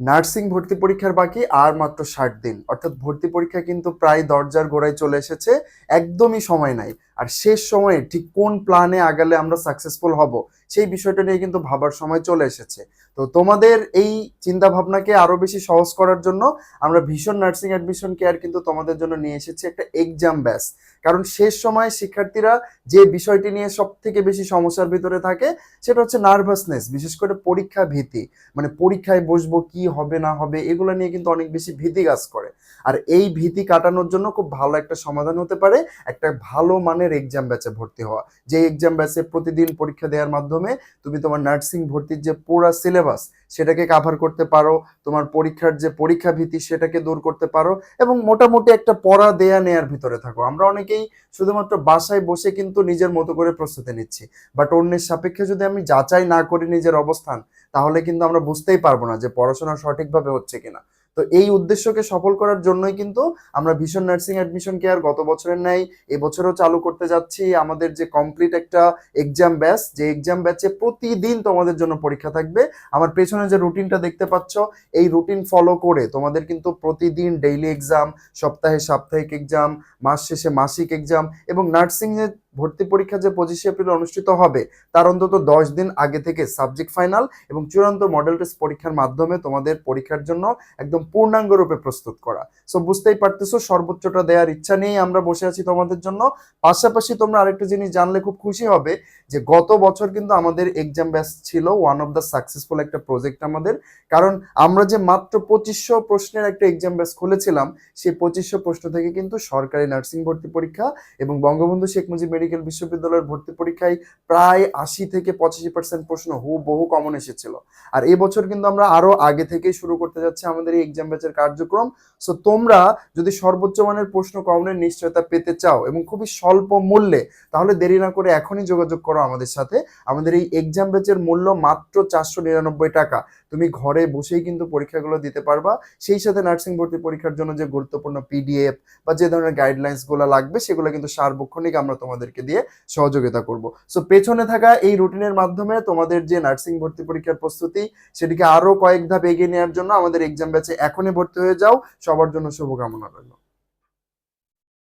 Nursing ভর্তি পরীক্ষার বাকি আর মাত্র ষাট দিন। অর্থাৎ ভর্তি পরীক্ষা কিন্তু প্রায় দরজার গোড়ায় চলে এসেছে। একদমই সময় নাই। আর শেষ সময়ে ঠিক কোন প্ল্যানে আগালে আমরা সাকসেসফুল হব, সেই বিষয়টা নিয়ে কিন্তু ভাবার সময় চলে এসেছে। তো তোমাদের এই চিন্তা ভাবনাকে আরও বেশি সহজ করার জন্য আমরা ভীষণ নার্সিং অ্যাডমিশন কেয়ার কিন্তু তোমাদের জন্য নিয়ে এসেছি একটা এক্সাম ব্যাস কারণ শেষ সময়ে শিক্ষার্থীরা যে বিষয়টি নিয়ে সব থেকে বেশি সমস্যার ভিতরে থাকে, সেটা হচ্ছে নার্ভাসনেস বিশেষ করে পরীক্ষা ভীতি। মানে পরীক্ষায় বসবো কি হবে না হবে, এগুলো নিয়ে কিন্তু অনেক বেশি ভীতি কাজ করে। আর এই ভীতি কাটানোর জন্য খুব ভালো একটা সমাধান হতে পারে, একটা ভালো মানের এক্সাম ব্যাচে ভর্তি হওয়া। যে এক্সাম ব্যাচে প্রতিদিন পরীক্ষা দেওয়ার মাধ্যমে তুমি তোমার নার্সিং ভর্তির যে পুরা সিলেবাস সেটাকে কাভার করতে পারো, তোমার পরীক্ষার যে পরীক্ষা ভীতি, সেটাকে দূর করতে পারো এবং মোটামুটি একটা পড়া দেয়া নেয়ার ভিতরে থাকো। আমরা অনেকেই শুধুমাত্র বাসায় বসে কিন্তু নিজের মতো করে প্রস্তুতি নিচ্ছি। বাট অন্যের সাপেক্ষে যদি আমি যাচাই না করি নিজের অবস্থান, তাহলে কিন্তু আমরা বুঝতেই পারব না যে পড়াশোনা সঠিকভাবে হচ্ছে কিনা। তো এই উদ্দেশ্যকে সফল করার জন্যই কিন্তু আমরা ভীষণ নার্সিং অ্যাডমিশন কেয়ার গত বছরের ন্যায় এবছরও চালু করতে যাচ্ছি। আমাদের যে কমপ্লিট একটা এক্সাম ব্যাচ যে এক্সাম ব্যাচে প্রতিদিন তোমাদের জন্য পরীক্ষা থাকবে। আমার পেছনে যে রুটিনটা দেখতে পাচ্ছ, এই রুটিন ফলো করে তোমাদের কিন্তু প্রতিদিন ডেইলি এক্সাম সপ্তাহে সাপ্তাহিক এক্সাম মাস শেষে মাসিক এক্সাম এবং নার্সিং এর ভর্তি পরীক্ষা যে পঁচিশে এপ্রিল অনুষ্ঠিত হবে, তার অন্তত দশ দিন আগে থেকে সাবজেক্ট ফাইনাল এবং চূড়ান্ত মডেল টেস্ট পরীক্ষার মাধ্যমে তোমাদের পরীক্ষার জন্য একদম পূর্ণাঙ্গ রূপে প্রস্তুত করা। সো বুঝতেই পারতেছো, সর্বোচ্চটা দেওয়ার ইচ্ছা নিয়েই আমরা বসে আছি তোমাদের জন্য। পাশাপাশি তোমরা আরেকটা জিনিস জানলে খুব খুশি হবে যে, গত বছর কিন্তু আমাদের এক্সাম ব্যাচ ছিল ওয়ান অফ দ্য সাকসেসফুল একটা প্রজেক্ট আমাদের। কারণ আমরা যে মাত্র পঁচিশশো প্রশ্নের একটা এক্সাম ব্যাস খুলেছিলাম, সেই পঁচিশশো প্রশ্ন থেকে কিন্তু সরকারি নার্সিং ভর্তি পরীক্ষা এবং বঙ্গবন্ধু শেখ মুজিব মেডিকেল বিশ্ববিদ্যালয়ের ভর্তি পরীক্ষায় প্রায় আশি থেকে পঁচাশি পার্সেন্ট প্রশ্ন হু বহু কমন এসেছিল। আর এবছর কিন্তু আমরা আরও আগে থেকেই শুরু করতে যাচ্ছি আমাদের এই এক্সাম ব্যাচের কার্যক্রম। সো তোমরা যদি সর্বোচ্চ মানের প্রশ্ন কমনের নিশ্চয়তা পেতে চাও এবং খুবই স্বল্প মূল্যে, তাহলে দেরি না করে এখনই যোগাযোগ করো আমাদের সাথে। আমাদের এই এক্সাম ব্যাচের মূল্য মাত্র চারশো নিরানব্বই টাকা। তুমি ঘরে বসেই কিন্তু পরীক্ষাগুলো দিতে পারবা। সেই সাথে নার্সিং ভর্তি পরীক্ষার জন্য যে গুরুত্বপূর্ণ পিডিএফ বা যে ধরনের গাইডলাইন্সগুলো লাগবে, সেগুলো কিন্তু সার্বক্ষণিক আমরা তোমাদেরকে দিয়ে সহযোগিতা করব। সো পেছনে থাকা এই রুটিনের মাধ্যমে তোমাদের যে নার্সিং ভর্তি পরীক্ষার প্রস্তুতি, সেটিকে আরও কয়েক ধাপ এগিয়ে নেওয়ার জন্য আমাদের এক্সাম ব্যাচে এখনই ভর্তি হয়ে যাও। সবার জন্য শুভকামনা রইল।